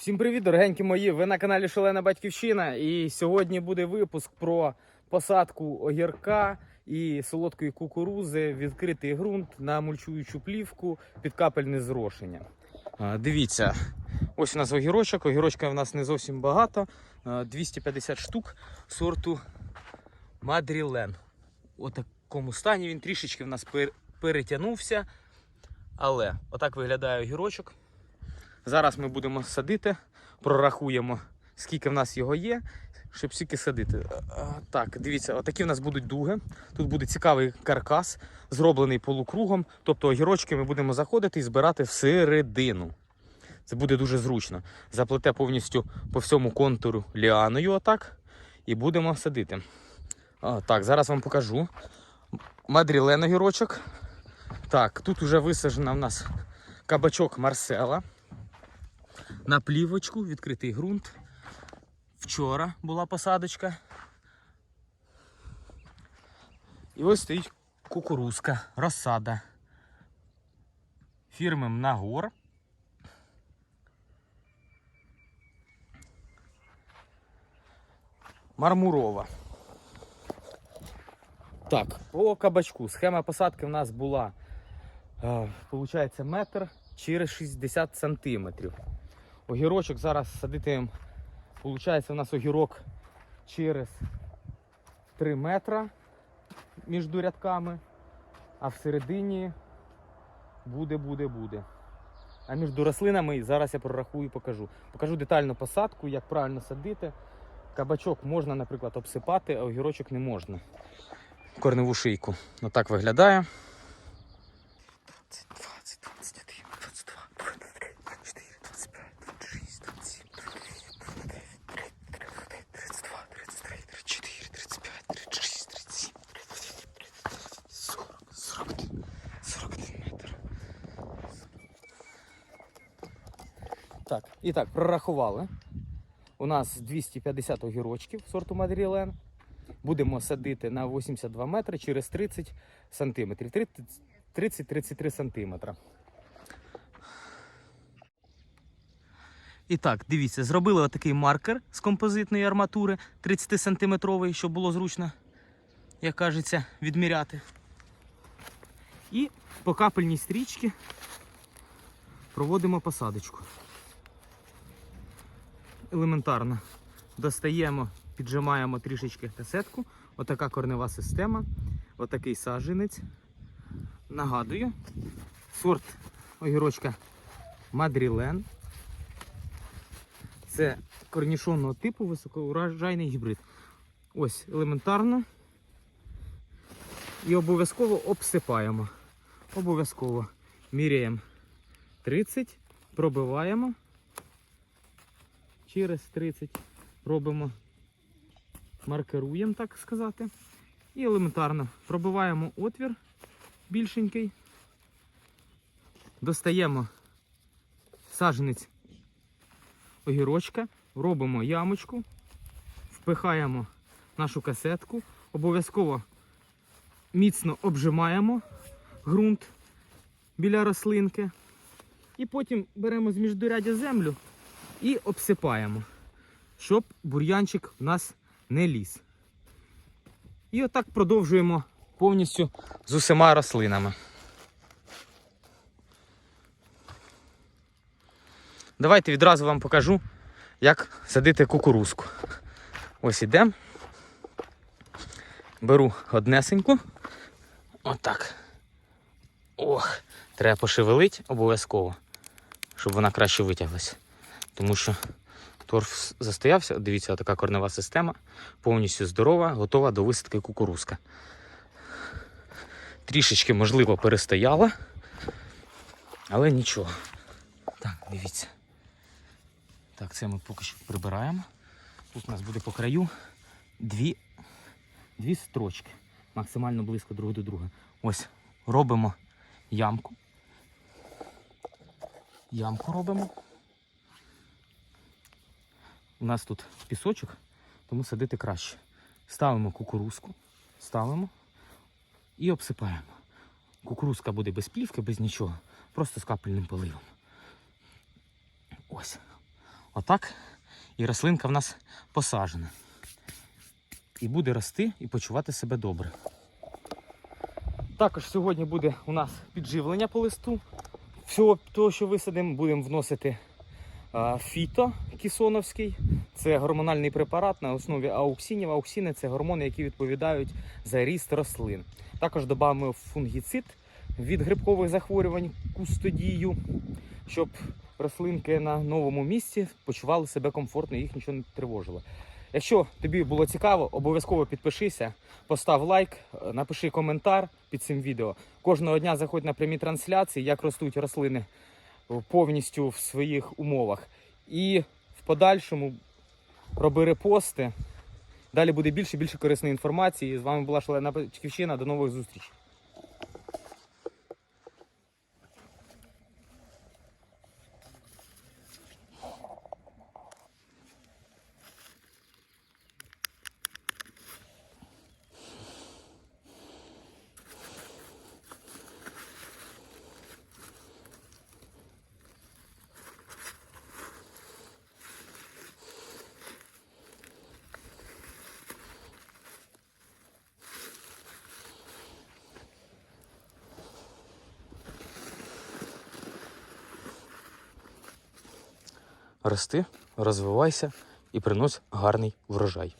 Всім привіт, дорогенькі мої! Ви на каналі Шалена Батьківщина. І сьогодні буде випуск про посадку огірка і солодкої кукурузи, відкритий ґрунт на мульчуючу плівку під капельне зрошення. Дивіться, ось у нас огірочок. Огірочка в нас не зовсім багато. 250 штук сорту Мадрілен. У такому стані він трішечки в нас перетягнувся. Але отак виглядає огірочок. Зараз ми будемо садити, прорахуємо, скільки в нас його є, щоб стільки садити. Так, дивіться, отакі в нас будуть дуги. Тут буде цікавий каркас, зроблений полукругом. Тобто огірочки ми будемо заходити і збирати всередину. Це буде дуже зручно. Заплете повністю по всьому контуру ліаною отак. І будемо садити. А, так, зараз вам покажу. Мадрілен огірочок. Так, тут вже висаджена в нас кабачок Марсела на плівочку, відкритий ґрунт. Вчора була посадочка. І ось стоїть кукурузка, розсада. Фірми Мнагор. Мармурова. Так, по кабачку. Схема посадки в нас була, е, получається, метр через 60 сантиметрів. Огірочок зараз садитимемо. Получається, у нас огірок через 3 метра між рядками, а всередині буде, буде, буде. А між рослинами зараз я прорахую і покажу. Покажу детальну посадку, як правильно садити. Кабачок можна, наприклад, обсипати, а огірочок не можна. Корневу шийку. Отак виглядає. Так, і так, прорахували. У нас 250 огірочків сорту Мадрілен. Будемо садити на 82 метри через 30 сантиметрів. 30-33 сантиметра. І так, дивіться, зробили отакий маркер з композитної арматури 30 сантиметровий, щоб було зручно, як кажеться, відміряти. І по капельній стрічці проводимо посадочку. Елементарно достаємо, піджимаємо трішечки касетку. Отака корнева система, отакий саджанець. Нагадую, сорт огірочка Мадрілен. Це корнішонного типу високоурожайний гібрид. Ось елементарно. І обов'язково обсипаємо. Обов'язково міряємо 30, пробиваємо. Через 30 робимо, маркеруємо, так сказати. І елементарно пробиваємо отвір більшенький. Достаємо саженець огірочка, робимо ямочку, впихаємо нашу касетку, обов'язково міцно обжимаємо ґрунт біля рослинки. І потім беремо з міждурядя землю і обсипаємо, щоб бур'янчик в нас не ліз. І отак продовжуємо повністю з усіма рослинами. Давайте відразу вам покажу, як садити кукурузку. Ось ідемо. Беру однесеньку. Отак. Ох, треба пошевелити обов'язково, щоб вона краще витяглася. Тому що торф застоявся. Дивіться, така корнева система, повністю здорова, готова до висадки кукурузка. Трішечки, можливо, перестояла, але нічого. Так, дивіться. Так, це ми поки що прибираємо. Тут у нас буде по краю дві, дві строчки, максимально близько друг до друга. Ось робимо ямку. Ямку робимо. У нас тут пісочок, тому садити краще. Ставимо кукурузку, ставимо і обсипаємо. Кукурузка буде без плівки, без нічого, просто з капельним поливом. Ось. Отак. І рослинка в нас посаджена. І буде рости і почувати себе добре. Також сьогодні буде у нас підживлення по листу. Всього того, що висадимо, будемо вносити фіто кісоновський. Це гормональний препарат на основі ауксинів. Ауксини це гормони, які відповідають за ріст рослин. Також додамо фунгіцид від грибкових захворювань кустодію, щоб рослинки на новому місці почували себе комфортно і їх нічого не тривожило. Якщо тобі було цікаво, обов'язково підпишися, постав лайк, напиши коментар під цим відео. Кожного дня заходь на прямі трансляції, як ростуть рослини повністю в своїх умовах. І в подальшому роби репости. Далі буде більше більше корисної інформації. З вами була Шалена Батьківщина. До нових зустрічей. Рости, розвивайся і принось гарний врожай.